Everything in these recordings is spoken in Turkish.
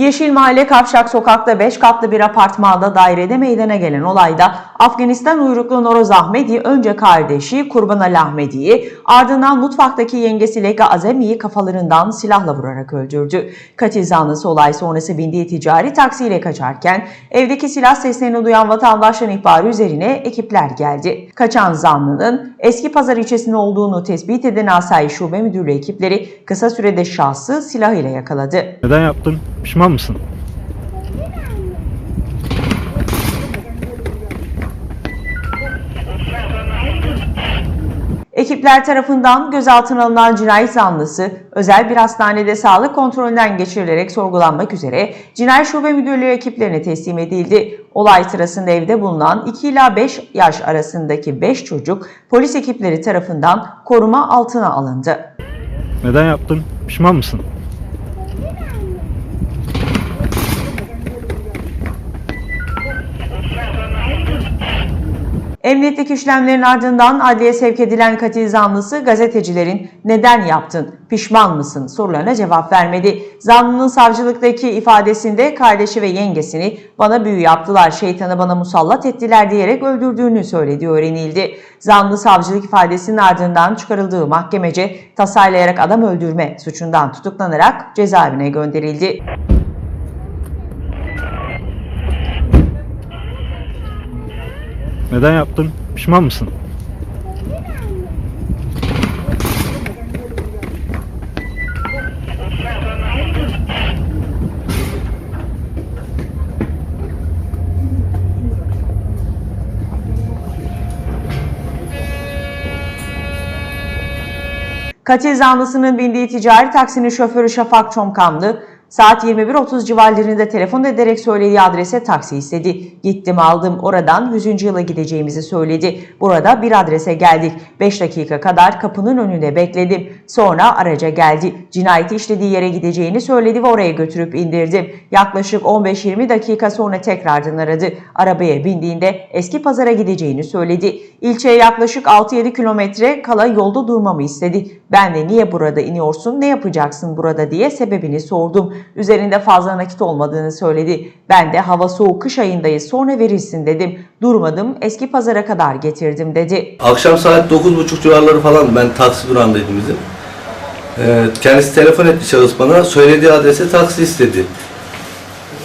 Yeşil Mahalle Kavşak Sokak'ta 5 katlı bir apartmanda dairede meydana gelen olayda Afganistan uyruklu Noroz Ahmedi önce kardeşi Kurban Ali Ahmedi'yi ardından mutfaktaki yengesi Lega Azemi'yi kafalarından silahla vurarak öldürdü. Katil zanlısı olay sonrası bindiği ticari taksiyle kaçarken evdeki silah seslerini duyan vatandaşların ihbarı üzerine ekipler geldi. Kaçan zanlının eski pazar ilçesinde olduğunu tespit eden Asayiş Şube Müdürlüğü ekipleri kısa sürede şahsı silahıyla yakaladı. Neden yaptın? Pişman mısın? Ekipler tarafından gözaltına alınan cinayet zanlısı özel bir hastanede sağlık kontrolünden geçirilerek sorgulanmak üzere Cinayet Şube Müdürlüğü ekiplerine teslim edildi. Olay sırasında evde bulunan 2 ila 5 yaş arasındaki 5 çocuk polis ekipleri tarafından koruma altına alındı. Neden yaptın? Pişman mısın? Emniyetteki işlemlerin ardından adliye sevk edilen katil zanlısı gazetecilerin neden yaptın, pişman mısın sorularına cevap vermedi. Zanlının savcılıktaki ifadesinde kardeşi ve yengesini bana büyü yaptılar, şeytanı bana musallat ettiler diyerek öldürdüğünü söylediği öğrenildi. Zanlı savcılık ifadesinin ardından çıkarıldığı mahkemece tasarlayarak adam öldürme suçundan tutuklanarak cezaevine gönderildi. Neden yaptın? Pişman mısın? Katil zanlısının bindiği ticari taksinin şoförü Şafak Çomkamlı, saat 21.30 civarlarında telefon ederek söylediği adrese taksi istedi. Gittim aldım oradan 100. yıla gideceğimizi söyledi. Burada bir adrese geldik. 5 dakika kadar kapının önünde bekledim. Sonra araca geldi. Cinayeti işlediği yere gideceğini söyledi ve oraya götürüp indirdim. Yaklaşık 15-20 dakika sonra tekrardan aradı. Arabaya bindiğinde eski pazara gideceğini söyledi. İlçeye yaklaşık 6-7 kilometre kala yolda durmamı istedi. Ben de niye burada iniyorsun, ne yapacaksın burada diye sebebini sordum. Üzerinde fazla nakit olmadığını söyledi. Ben de hava soğuk kış ayındayız sonra verirsin dedim. Durmadım eski pazara kadar getirdim dedi. Akşam saat 9.30 civarları falan ben taksi durağındaydım bizim. Ee, kendisi telefon etti şahıs bana. Söylediği adrese taksi istedi.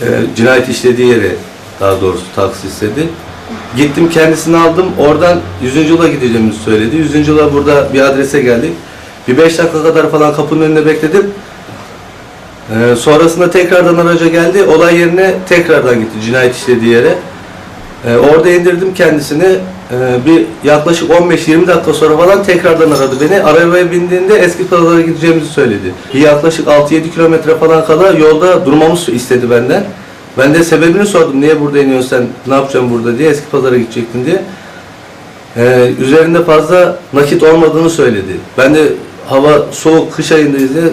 Ee, cinayet işlediği yere daha doğrusu taksi istedi. Gittim kendisini aldım. Oradan 100. yıla gideceğimizi söyledi. 100. yıla burada bir adrese geldik. Bir 5 dakika kadar falan kapının önünde bekledim. Ee, sonrasında tekrardan araca geldi. Olay yerine tekrardan gitti cinayet işlediği yere. Ee, orada indirdim kendisini. Ee, bir yaklaşık 15-20 dakika sonra falan tekrardan aradı beni. Arabaya bindiğinde eski pazara gideceğimizi söyledi. Bir yaklaşık 6-7 kilometre falan kala yolda durmamız istedi benden. Ben de sebebini sordum. Niye burada iniyorsun sen? Ne yapacaksın burada diye. Eski pazara gidecektin diye. Ee, üzerinde fazla nakit olmadığını söyledi. Ben de hava soğuk kış ayındayız diye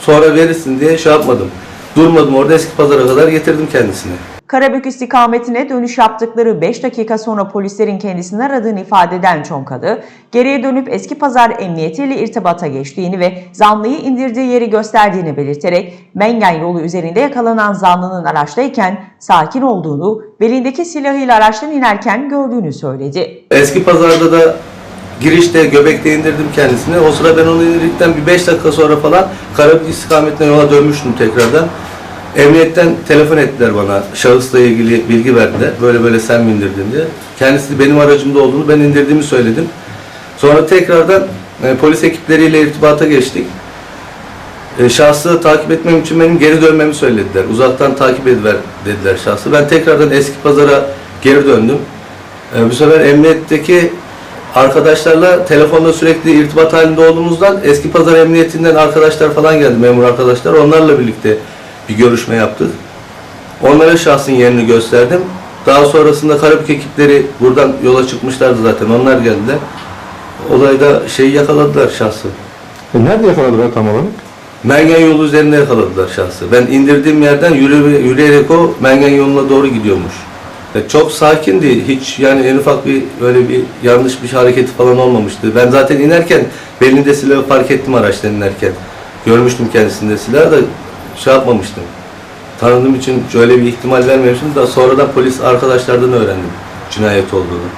sonra verirsin diye şey yapmadım. Durmadım orada eski pazara kadar getirdim kendisini. Karabük istikametine dönüş yaptıkları 5 dakika sonra polislerin kendisini aradığını ifade eden Çonkalı, geriye dönüp eski pazar emniyetiyle irtibata geçtiğini ve zanlıyı indirdiği yeri gösterdiğini belirterek Mengen yolu üzerinde yakalanan zanlının araçtayken sakin olduğunu, belindeki silahıyla araçtan inerken gördüğünü söyledi. Eski pazarda da girişte göbekte indirdim kendisini. O sıra ben onu indirdikten bir 5 dakika sonra falan Karabük istikametine yola dönmüştüm tekrardan. Emniyetten telefon ettiler bana. Şahısla ilgili bilgi verdiler. Böyle böyle sen mi indirdin diye. Kendisi benim aracımda olduğunu ben indirdiğimi söyledim. Sonra tekrardan e, polis ekipleriyle irtibata geçtik. E, şahsı takip etmem için benim geri dönmemi söylediler. Uzaktan takip ediver dediler şahsı. Ben tekrardan eski pazara geri döndüm. E, bu sefer emniyetteki arkadaşlarla telefonda sürekli irtibat halinde olduğumuzdan eski pazar emniyetinden arkadaşlar falan geldi memur arkadaşlar. Onlarla birlikte bir görüşme yaptık. Onlara şahsın yerini gösterdim. Daha sonrasında Karabük ekipleri buradan yola çıkmışlardı zaten. Onlar geldiler. Olayda şeyi yakaladılar şahsı. E nerede yakaladılar tam olarak? Mengen yolu üzerinde yakaladılar şahsı. Ben indirdiğim yerden yürü, yürüyerek o Mengen yoluna doğru gidiyormuş. Ve çok sakindi. Hiç yani en ufak bir böyle bir yanlış bir hareketi falan olmamıştı. Ben zaten inerken belinde silahı fark ettim araçtan inerken. Görmüştüm kendisinde silahı da şey yapmamıştım. tanıdığım için şöyle bir ihtimal vermemiştim. Daha sonradan polis arkadaşlardan öğrendim cinayet olduğunu.